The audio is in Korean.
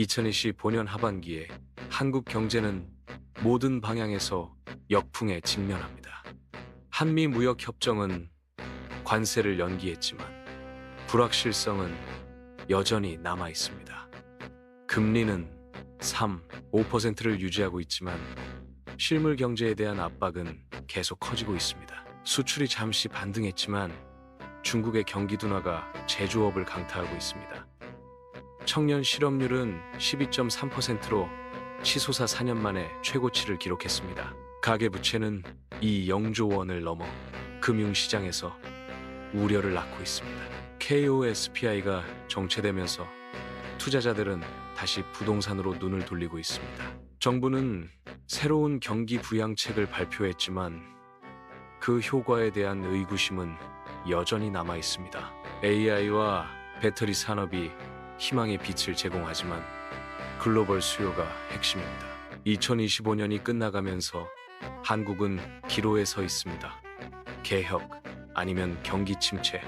2025년 하반기에 한국 경제는 모든 방향에서 역풍에 직면합니다. 한미 무역 협정은 관세를 연기했지만 불확실성은 여전히 남아 있습니다. 금리는 3, 5%를 유지하고 있지만 실물 경제에 대한 압박은 계속 커지고 있습니다. 수출이 잠시 반등했지만 중국의 경기 둔화가 제조업을 강타하고 있습니다. 청년 실업률은 12.3%로 치솟아 4년 만에 최고치를 기록했습니다. 가계 부채는 이 0조 원을 넘어 금융시장에서 우려를 낳고 있습니다. KOSPI가 정체되면서 투자자들은 다시 부동산으로 눈을 돌리고 있습니다. 정부는 새로운 경기 부양책을 발표했지만 그 효과에 대한 의구심은 여전히 남아 있습니다. AI와 배터리 산업이 희망의 빛을 제공하지만 글로벌 수요가 핵심입니다. 2025년이 끝나가면서 한국은 기로에 서 있습니다. 개혁 아니면 경기 침체